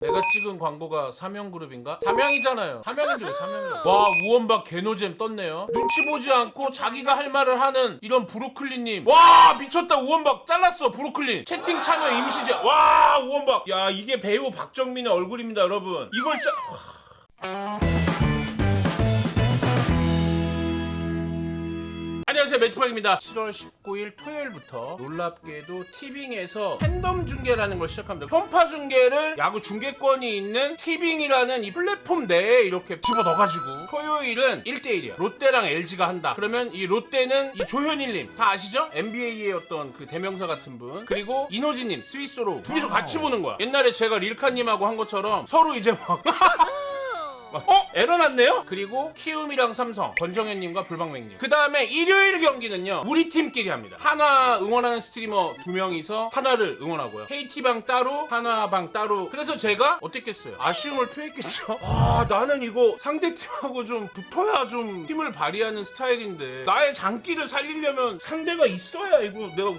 내가 찍은 광고가 삼형그룹인가? 삼형이잖아요. 삼형인데 왜 삼형이야? 와 우원박 개노잼 떴네요. 눈치 보지 않고 자기가 할 말을 하는 이런 브로클리님. 와 미쳤다 우원박 잘랐어 브로클리. 채팅 참여 임시제. 와 우원박. 야 이게 배우 박정민의 얼굴입니다 여러분. 이걸 짜. 안녕하세요. 매주박입니다. 7월 19일 토요일부터 놀랍게도 티빙에서 팬덤 중계라는 걸 시작합니다. 편파 중계를 야구 중계권이 있는 티빙이라는 이 플랫폼 내에 이렇게 집어넣어가지고 토요일은 1대1이야 롯데랑 LG가 한다. 그러면 이 롯데는 이 조현일님 다 아시죠? NBA의 어떤 그 대명사 같은 분. 그리고 이노지님 스위스로 둘이서 같이 보는 거야. 옛날에 제가 릴카님하고 한 것처럼 서로 이제 막 막, 어? 에러 났네요? 그리고 키움이랑 삼성, 권정현님과 불방맹님. 그 다음에 일요일 경기는요, 우리 팀끼리 합니다. 하나 응원하는 스트리머 두 명이서 하나를 응원하고요. KT방 따로, 하나방 따로. 그래서 제가 어땠겠어요? 아쉬움을 표했겠죠? 아, 나는 이거 상대팀하고 좀 붙어야 좀 힘을 발휘하는 스타일인데, 나의 장기를 살리려면 상대가 있어야 이거 내가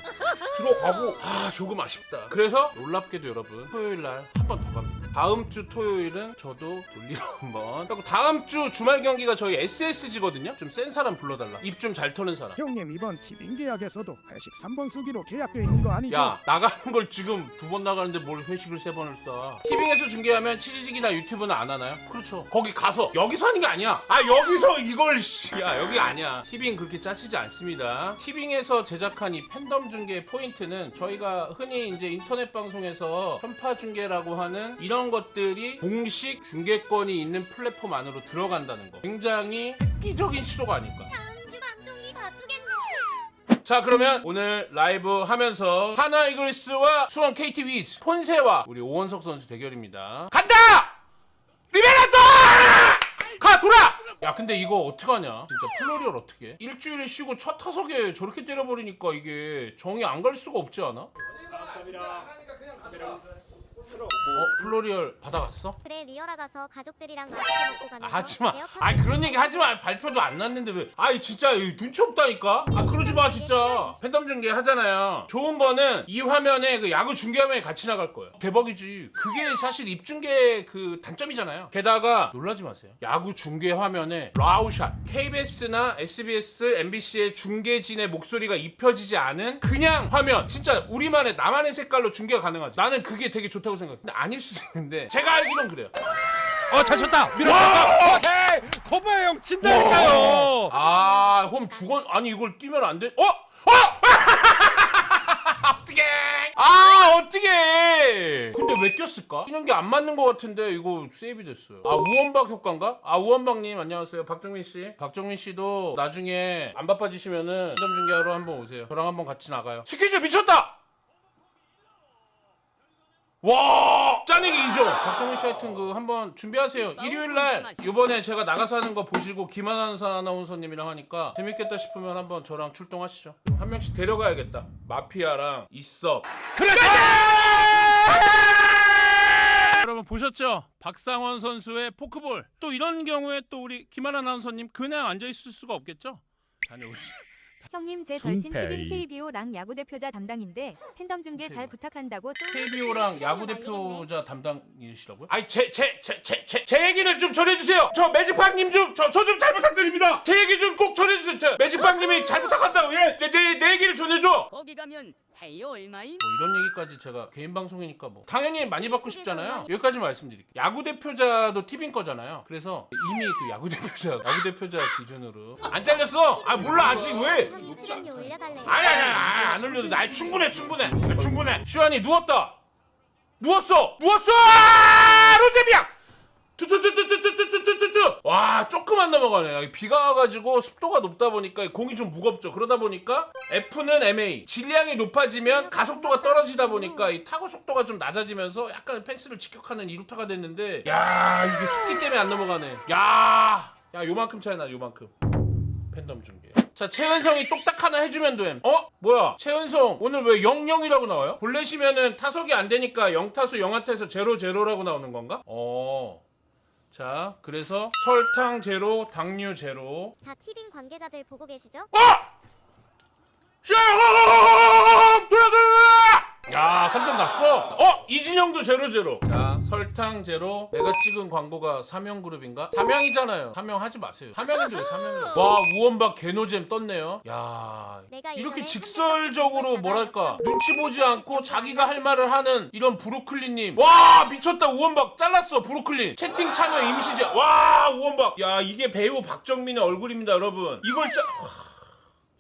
들어가고, 아, 조금 아쉽다. 그래서 놀랍게도 여러분, 토요일 날 한 번 더 갑니다. 다음 주 토요일은 저도 놀리러 한번. 그리고 다음 주 주말 경기가 저희 SSG거든요. 좀 센 사람 불러달라. 입 좀 잘 터는 사람. 형님 이번 티빙 계약에서도 회식 3번 쓰기로 계약돼 있는 거 아니죠? 야 나가는 걸 지금 두 번 나가는데 뭘 회식을 세 번을 써 티빙에서 중계하면 치즈직이나 유튜브는 안 하나요? 그렇죠 거기 가서 여기서 하는 게 아니야 아 여기서 이걸 씨 야 여기 아니야 티빙 그렇게 짜치지 않습니다 티빙에서 제작한 이 팬덤 중계의 포인트는 저희가 흔히 이제 인터넷 방송에서 편파 중계라고 하는 이런 것들이 공식 중계권이 있는 플랫폼 안으로 들어간다는 거 굉장히 획기적인 시도가 아닐까 다음 주 방송이 바쁘겠네. 자 그러면 오늘 라이브 하면서 하나 이글스와 수원 KT 위즈 폰세와 우리 오원석 선수 대결입니다 간다! 리베라토! 가 돌아! 야 근데 이거 어떡하냐 진짜 플로리얼 어떻게 일주일 쉬고 첫 타석에 저렇게 때려버리니까 이게 정이 안 갈 수가 없지 않아? 어 플로리얼 받아갔어? 그래 리얼아 가서 가족들이랑 맛있게 먹고 가면서 하지마. 에어팟 아이 그런 얘기 하지마. 발표도 안 났는데 왜? 아이 진짜 이 눈치 없다니까. 아 그러지 마 진짜. 팬덤 중계 하잖아요. 좋은 거는 이 화면에 그 야구 중계 화면에 같이 나갈 거예요. 대박이지. 그게 사실 입 중계 그 단점이잖아요. 게다가 놀라지 마세요. 야구 중계 화면에 라우샷, KBS나 SBS, MBC의 중계진의 목소리가 입혀지지 않은 그냥 화면. 진짜 우리만의 나만의 색깔로 중계가 가능하죠. 나는 그게 되게 좋다고 생각해. 근데 아닐 수도 있는데 제가 알기론 그래요. 어, 잘 쳤다. 밀었다. 오케이. 코바야 형 친다니까요. 아, 그럼 죽어 아니 이걸 뛰면 안 돼? 어? 어? 어떻게? 아, 어떻게? 근데 왜 뛰었을까? 이런 게안 맞는 것 같은데 이거 세이브 됐어요. 아, 우원박 효과인가? 아, 우원박님 안녕하세요. 박정민 씨. 박정민 씨도 나중에 안 바빠지시면은 점 중계하러 한번 오세요. 저랑 한번 같이 나가요. 스케줄 미쳤다. 와! 짜내기 2조! 박정민 씨 하여튼 그 한번 준비하세요. 일요일 날 이번에 제가 나가서 하는 거 보시고 김하나 아나운서님이랑 하니까 재밌겠다 싶으면 한번 저랑 출동하시죠. 한 명씩 데려가야겠다. 마피아랑 이섭. 그렇지. 여러분 보셨죠? 박상원 선수의 포크볼. 또 이런 경우에 또 우리 김하나 아나운서님 그냥 앉아 있을 수가 없겠죠? 다녀오시죠. 형님 제 절친. 티빙 KBO랑 야구 대표자 담당인데 팬덤 중계 잘 부탁한다고 또 KBO랑 야구 대표자 담당이시라고요? 아니 제제제제제 제 얘기를 좀 전해주세요. 저 매직팡님 좀 저 저 좀 잘 부탁드립니다. 제 얘기 좀 꼭 전해주세요. 저 매직팡님이 잘 부탁한다고 예. 내, 내, 내 얘기를 전해줘. 거기 가면 해요 얼마인? 뭐 이런 얘기까지 제가 개인 방송이니까 뭐 당연히 많이 받고 싶잖아요. 여기까지 말씀드릴게요. 야구 대표자도 TV인 거잖아요. 그래서 이미 그 야구 대표자 야구 대표자 기준으로 안 잘렸어. 아 몰라 아직 왜? 아니 아니 아니 안 올려도 나 충분해 충분해 아, 충분해 시환이 누웠다 누웠어 누웠어 아, 로제비야 투투투투투투투투투 와 조금만 넘어가네 비가 와가지고 습도가 높다 보니까 공이 좀 무겁죠 그러다 보니까 F는 MA 질량이 높아지면 가속도가 떨어지다 보니까 이 타고 속도가 좀 낮아지면서 약간 펜스를 직격하는 이루타가 됐는데 야 이게 습기 때문에 안 넘어가네 야 야 요만큼 차이 나 요만큼 팬덤 중계. 자, 최은성이 똑딱 하나 해주면 됨. 어? 뭐야? 최은성 오늘 왜 00이라고 나와요? 볼넷이면은 타석이 안 되니까 0타수 0안타에서 0-0라고 나오는 건가? 어. 자, 그래서 설탕 제로, 당류 제로. 자 티빙 관계자들 보고 계시죠? 어! 샤롬! 야 3점 났어? 어 이진영도 제로 제로. 자 설탕 제로. 내가 찍은 광고가 삼형 그룹인가? 삼형이잖아요. 삼형 하지 마세요. 삼형인데 왜 삼형이야 와 우원박 개노잼 떴네요. 야 내가 이렇게 예전에 직설적으로 뭐랄까? 눈치 보지 않고 자기가 할 말을 하는 이런 브로클리님. 와 미쳤다. 우원박 잘랐어 브로클리 채팅 참여 임시제. 와 우원박. 야 이게 배우 박정민의 얼굴입니다 여러분. 이걸 짜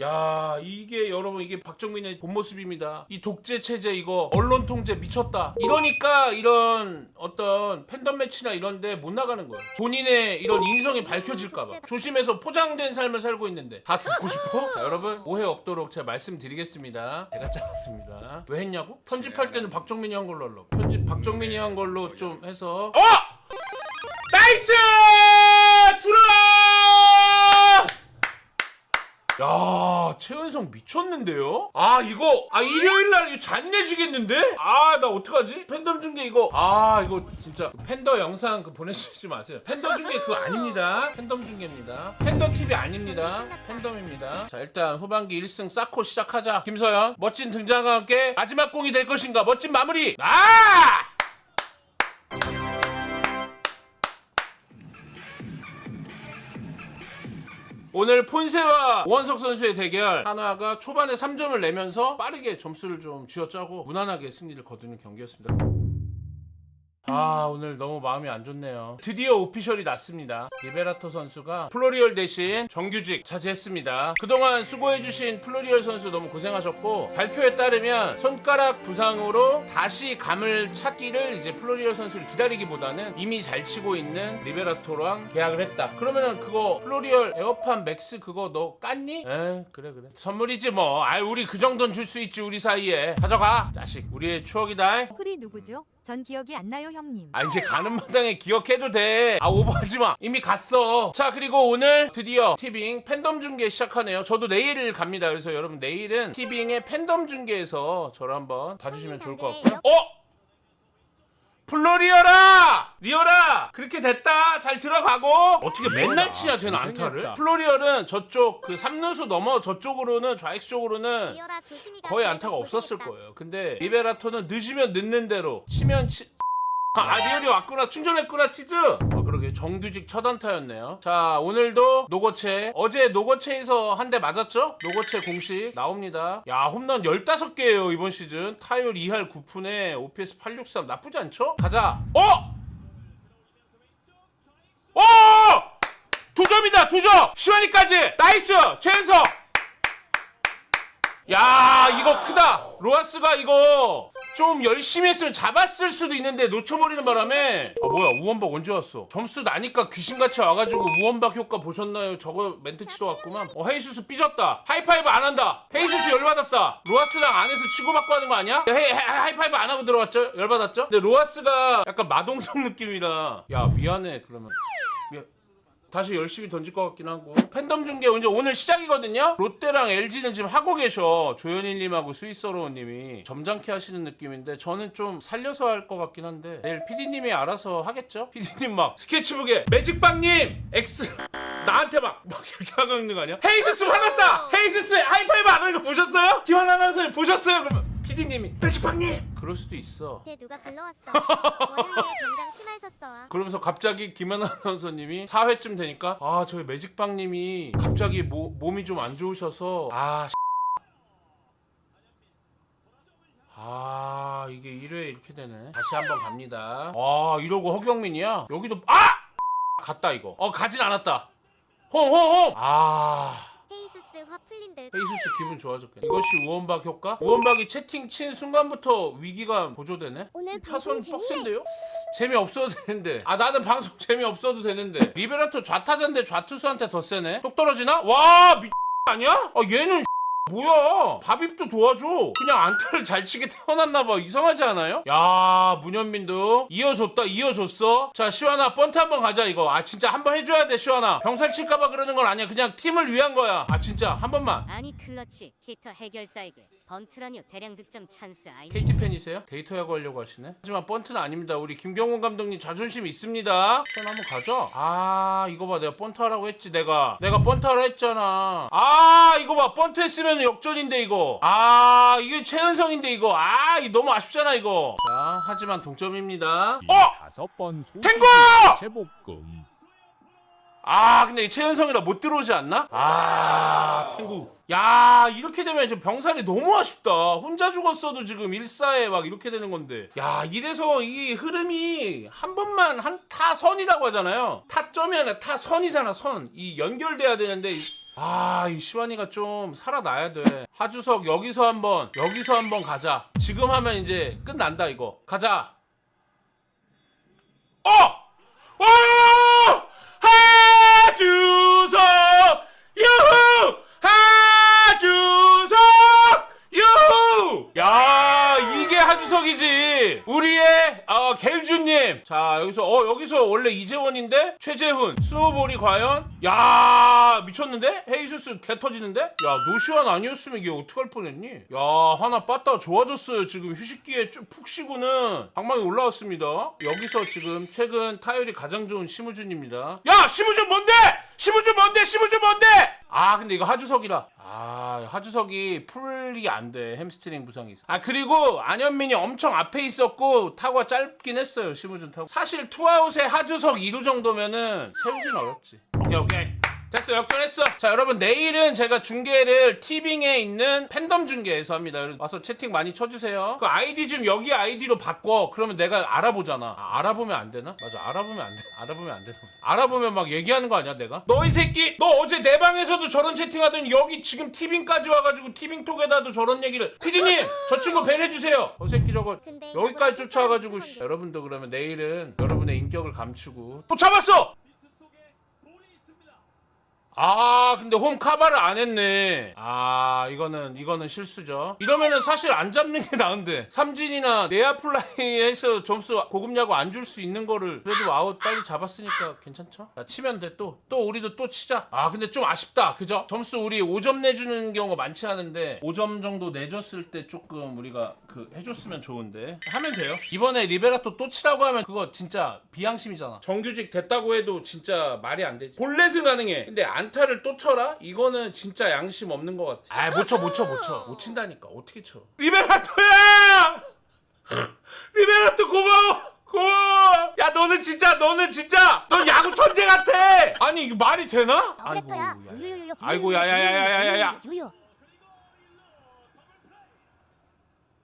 야 이게 여러분 이게 박정민의 본 모습입니다. 이 독재 체제 이거 언론 통제 미쳤다. 이러니까 이런 어떤 팬덤 매치나 이런데 못 나가는 거예요 본인의 이런 인성이 밝혀질까봐. 조심해서 포장된 삶을 살고 있는데. 다 죽고 싶어? 자, 여러분 오해 없도록 제가 말씀드리겠습니다. 제가 잘랐습니다. 왜 했냐고? 편집할 때는 박정민이 한 걸로 하려고. 편집 박정민이 한 걸로 좀 해서. 어! 나이스! 야, 최은성 미쳤는데요? 아, 이거, 아, 일요일 날 이거 잔인해지겠는데? 아, 나 어떡하지? 팬덤 중계 이거, 아, 이거 진짜 팬더 영상 그 보내주지 마세요. 팬덤 중계 그거 아닙니다. 팬덤 중계입니다. 팬덤 TV 아닙니다. 팬덤입니다. 자, 일단 후반기 1승 쌓고 시작하자. 김서연, 멋진 등장과 함께 마지막 공이 될 것인가? 멋진 마무리! 아! 오늘 폰세와 오원석 선수의 대결 하나가 초반에 3점을 내면서 빠르게 점수를 좀 쥐어짜고 무난하게 승리를 거두는 경기였습니다. 아 오늘 너무 마음이 안 좋네요. 드디어 오피셜이 났습니다. 리베라토 선수가 플로리얼 대신 정규직 차지했습니다. 그동안 수고해주신 플로리얼 선수 너무 고생하셨고 발표에 따르면 손가락 부상으로 다시 감을 찾기를 이제 플로리얼 선수를 기다리기보다는 이미 잘 치고 있는 리베라토랑 계약을 했다. 그러면은 그거 플로리얼 에어팟 맥스 그거 너 깠니? 에 그래 그래. 선물이지 뭐. 아이 우리 그 정도는 줄 수 있지 우리 사이에. 가져가 자식. 우리의 추억이다. 쿨이 누구죠? 전 기억이 안 나요 형님. 아 이제 가는 마당에 기억해도 돼. 아 오버하지 마. 이미 갔어. 자 그리고 오늘 드디어 티빙 팬덤 중계 시작하네요. 저도 내일 갑니다. 그래서 여러분 내일은 티빙의 팬덤 중계에서 저를 한번 봐주시면 좋을 것 같고요. 어? 플로리얼아! 리얼아! 그렇게 됐다. 잘 들어가고. 어떻게 맨날 치냐 쟤는 안타를? 플로리얼은 저쪽 그 삼루수 넘어 저쪽으로는 좌익수 쪽으로는 리어라. 거의 안타가 없었을 거예요. 근데 리베라토는 늦으면 늦는 대로 치면 치. 아 리얼이 왔구나. 충전했구나 치즈. 아 그러게. 정규직 첫 안타였네요. 자 오늘도 노거체. 어제 노거체에서 한 대 맞았죠? 노거체 공식 나옵니다. 야 홈런 15개예요 이번 시즌. 타율 2할 9푼에 OPS 863 나쁘지 않죠? 가자. 어? 어! 두 점이다 두 점! 시완이까지! 나이스! 최은석 야 이거 크다. 로하스가 이거 좀 열심히 했으면 잡았을 수도 있는데 놓쳐버리는 바람에. 아 뭐야 우원박 언제 왔어? 점수 나니까 귀신같이 와가지고 우원박 효과 보셨나요? 저거 멘트 치러 왔구만. 어 헤이수스 삐졌다. 하이파이브 안 한다. 헤이수스 열받았다. 로하스랑 안에서 치고받고 하는 거 아니야? 헤이, 헤이, 하이파이브 안 하고 들어왔죠? 열받았죠? 근데 로하스가 약간 마동석 느낌이라. 야 미안해 그러면. 미안 다시 열심히 던질 것 같긴 하고 팬덤 중계 이제 오늘 시작이거든요 롯데랑 LG는 지금 하고 계셔 조현일님하고 스위스어로우님이 점잖게 하시는 느낌인데 저는 좀 살려서 할 것 같긴 한데 내일 PD님이 알아서 하겠죠? PD님 막 스케치북에 매직빵님 X 나한테 막, 막 이렇게 하고 있는 거 아니야? 헤이스스 화났다! 헤이스스 하이파이브 안 하는 거 보셨어요? 김한 아나운서님 보셨어요? 그러면 PD님이 매직빵님! 그럴 수도 있어. 걔 누가 불러왔어. 월요일에 심할 섰어. 그러면서 갑자기 김연아 아나운서님이 4회쯤 되니까 아 저희 매직빵님이 갑자기 모, 몸이 좀 안 좋으셔서 아아 이게 1회 이렇게 되네. 다시 한번 갑니다. 아 이러고 허경민이야? 여기도 아! 갔다 이거. 어 가진 않았다. 홈홈홈 아 헤이수스 화 풀린 듯. 헤이수스 기분 좋아졌겠네 이것이 우원박 효과? 우원박이 채팅 친 순간부터 위기감 보조되네 오늘 타선 방송 재밌네. 빡센데요? 재미없어도 되는데 아 나는 방송 재미없어도 되는데 리베라토 좌타자인데 좌투수한테 더 세네 똑 떨어지나? 와 미... 아니야? 아 얘는 뭐야? 바빕도 도와줘. 그냥 안타를 잘 치게 태어났나봐. 이상하지 않아요? 야 문현민도 이어줬다 이어줬어. 자 시완아 번트 한번 가자 이거. 아 진짜 한번 해줘야 돼 시완아. 병살 칠까봐 그러는 건 아니야. 그냥 팀을 위한 거야. 아 진짜 한 번만. 아니 클러치 히터 해결사에게 번트라뇨 대량 득점 찬스 아이. KT 팬이세요? 데이터 야구하려고 하시네. 하지만 번트는 아닙니다. 우리 김경훈 감독님 자존심 있습니다. 손 한번 가져. 아 이거 봐 내가 번트 하라고 했지 내가. 내가 번트 하라 했잖아. 아 이거 봐 번트 했으면 역전인데 이거. 아 이게 최은성인데 이거. 아 이거 너무 아쉽잖아 이거. 자 하지만 동점입니다. 어! 다섯 번 탱고! 제복금 아 근데 이 최은성이라 못 들어오지 않나? 아 탱구. 야 이렇게 되면 지금 병살이 너무 아쉽다. 혼자 죽었어도 지금 1사에 막 이렇게 되는 건데. 야 이래서 이 흐름이 한 번만 한 타선이라고 하잖아요. 타점이 아니라 타선이잖아 선 이 연결돼야 되는데 아이 시완이가 좀 살아나야 돼. 하주석 여기서 한번 여기서 한번 가자. 지금 하면 이제 끝난다 이거. 가자. 어! 와! 하주석! 유후! 하주석! 유후! 야, 이게 하주석이지. 우리의 어, 겔주님. 자, 여기서 어 여기서 원래 이재원인데 최재훈. 스노볼이 과연? 야, 미쳤는데? 헤이수스 개 터지는데? 야, 노시환 아니었으면 이게 어떡할 뻔했니? 야, 하나 빠따 좋아졌어요. 지금 휴식기에 쭉 푹 쉬고는 방망이 올라왔습니다. 여기서 지금 최근 타율이 가장 좋은 심우준입니다. 야, 심우준 뭔데? 심우준 뭔데? 심우준 뭔데? 아, 근데 이거 하주석이라. 아, 하주석이 풀 이안 돼. 햄스트링 부상이 있어. 아, 그리고 안현민이 엄청 앞에 있었고 타구가 짧긴 했어요. 심우준 타구. 사실 투아웃에 하주석 2루 정도면은 세우긴 어렵지. 오케이, 오케이. 됐어 역전했어. 자 여러분 내일은 제가 중계를 티빙에 있는 팬덤 중계에서 합니다. 와서 채팅 많이 쳐주세요. 그 아이디 좀 여기 아이디로 바꿔. 그러면 내가 알아보잖아. 아, 알아보면 안 되나? 맞아 알아보면 안 돼. 알아보면 안 되나 알아보면 막 얘기하는 거 아니야 내가? 너 이 새끼 너 어제 내 방에서도 저런 채팅하더니 여기 지금 티빙까지 와가지고 티빙톡에다도 저런 얘기를. 피디님 저 친구 밴해주세요. 저 새끼 저거 여기까지 쫓아와가지고 씨, 여러분도 그러면 내일은 여러분의 인격을 감추고. 또 잡았어! 아 근데 홈 카바를 안 했네. 아 이거는 이거는 실수죠. 이러면은 사실 안 잡는 게 나은데. 삼진이나 내야 플라이에서 점수 고급 야구 안 줄 수 있는 거를 그래도 아웃 빨리 잡았으니까 괜찮죠? 자 치면 돼 또. 또 우리도 또 치자. 아 근데 좀 아쉽다. 그죠? 점수 우리 5점 내주는 경우가 많지 않은데 5점 정도 내줬을 때 조금 우리가 그 해줬으면 좋은데. 하면 돼요. 이번에 리베라토 또 치라고 하면 그거 진짜 비양심이잖아. 정규직 됐다고 해도 진짜 말이 안 되지. 볼넷은 가능해. 근데 안 타를 또 쳐라? 이거는 진짜 양심 없는 것 같아. 아 못 쳐 못 쳐 못 쳐. 못 친다니까. 어떻게 쳐? 리베라토야! 리베라토 고마워! 고마워! 야 너는 진짜 너는 진짜! 넌 야구 천재 같아! 아니 이거 말이 되나? 아이고 야 야, 야. 아이고 야야야야야야야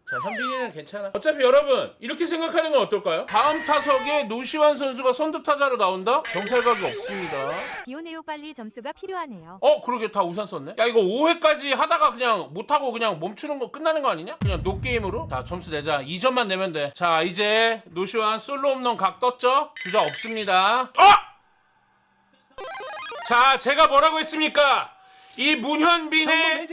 자, 현빈이는 괜찮아. 어차피 여러분, 이렇게 생각하는 건 어떨까요? 다음 타석에 노시환 선수가 선두 타자로 나온다? 경찰각이 없습니다. 비 오네요 빨리 점수가 필요하네요. 어, 그러게 다 우산 썼네? 야, 이거 5회까지 하다가 그냥 못 하고 그냥 멈추는 거 끝나는 거 아니냐? 그냥 노 게임으로? 자, 점수 내자. 2점만 내면 돼. 자, 이제 노시환 솔로 홈런 각 떴죠? 주자 없습니다. 아! 자, 제가 뭐라고 했습니까? 이 문현빈의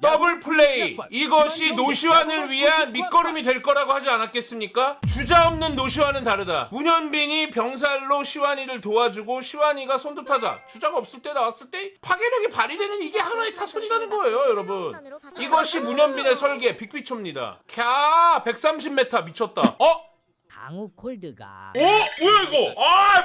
더블 플레이 이것이 노시환을 위한 밑거름이 될 거라고 하지 않았겠습니까? 주자 없는 노시환은 다르다. 문현빈이 병살로 시환이를 도와주고 시환이가 선두타자 주자가 없을 때 나왔을 때 파괴력이 발휘되는 이게 하나의 타선이라는 거예요, 여러분. 이것이 문현빈의 설계 빅피초입니다. 캬 130m 미쳤다. 어? 강우 콜드가 어? 뭐야 이거? 아.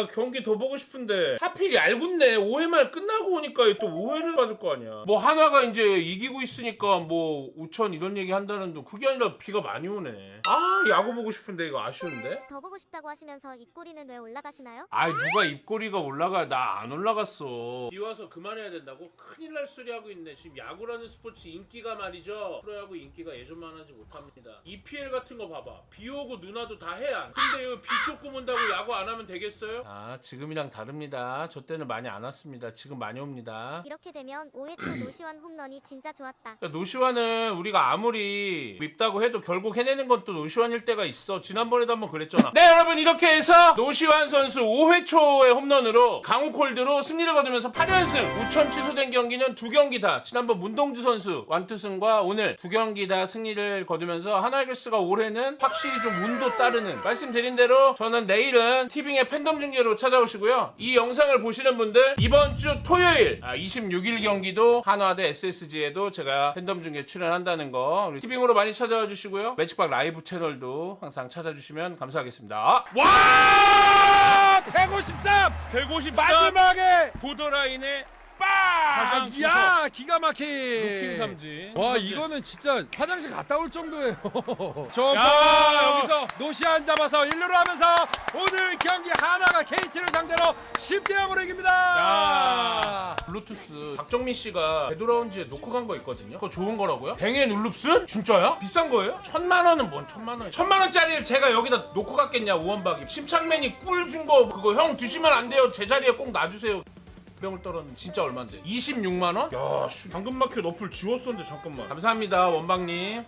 나 경기 더 보고 싶은데 하필 얄궂네. 5회 말 끝나고 오니까 또 5회를 받을 거 아니야. 뭐 하나가 이제 이기고 있으니까 뭐 우천 이런 얘기 한다는 둥 그게 아니라 비가 많이 오네. 아 야구 보고 싶은데 이거 아쉬운데? 더 보고 싶다고 하시면서 입꼬리는 왜 올라가시나요? 아이 누가 입꼬리가 올라가 나 안 올라갔어 비 와서 그만해야 된다고? 큰일 날 소리 하고 있네 지금 야구라는 스포츠 인기가 말이죠 프로야구 인기가 예전만 하지 못합니다 EPL 같은 거 봐봐 비 오고 눈 와도 다 해야 근데 이거 비 조금 온다고 야구 안 하면 되겠어요? 아 지금이랑 다릅니다 저 때는 많이 안 왔습니다 지금 많이 옵니다 이렇게 되면 5회 초 노시환 홈런이 진짜 좋았다. 그러니까 노시환은 우리가 아무리 밉다고 해도 결국 해내는 건 또 노시환일 때가 있어. 지난번에도 한번 그랬잖아. 네, 여러분 이렇게 해서 노시환 선수 5회 초의 홈런으로 강우 콜드로 승리를 거두면서 8연승. 우천 취소된 경기는 두 경기 다. 지난번 문동주 선수 완투승과 오늘 두 경기 다 승리를 거두면서 하나이글스가 올해는 확실히 좀 운도 따르는 말씀드린 대로 저는 내일은 티빙의 팬덤 중계 로 찾아오시고요. 이 영상을 보시는 분들 이번 주 토요일 아, 26일 경기도 한화 대 SSG에도 제가 팬덤 중계 출연한다는 거 우리 티빙으로 많이 찾아와 주시고요. 매치박 라이브 채널도 항상 찾아주시면 감사하겠습니다. 와 153 150 마지막에 보더라인의 빠! 가장 야 기가 루킹 막히 삼진. 와 이거는 진짜 화장실 갔다 올 정도예요 점프 야, 여기서. 노시안 잡아서 1루로 하면서 오늘 경기 하나가 KT를 상대로 10대 0으로 이깁니다 야 블루투스 박정민 씨가 되돌아온 지에 놓고 간 거 있거든요 그거 좋은 거라고요? 뱅에 눌릅슨? 진짜야? 비싼 거예요? 천만 원은 뭔 천만 원 천만 원짜리를 제가 여기다 놓고 갔겠냐 우원박이 심창맨이 꿀 준 거 그거 형 드시면 안 돼요 제 자리에 꼭 놔주세요 병을 떨었는데 진짜 얼마인데? 26만 원? 야, 씨, 당근마켓 어플 지웠었는데 잠깐만. 감사합니다, 원방님.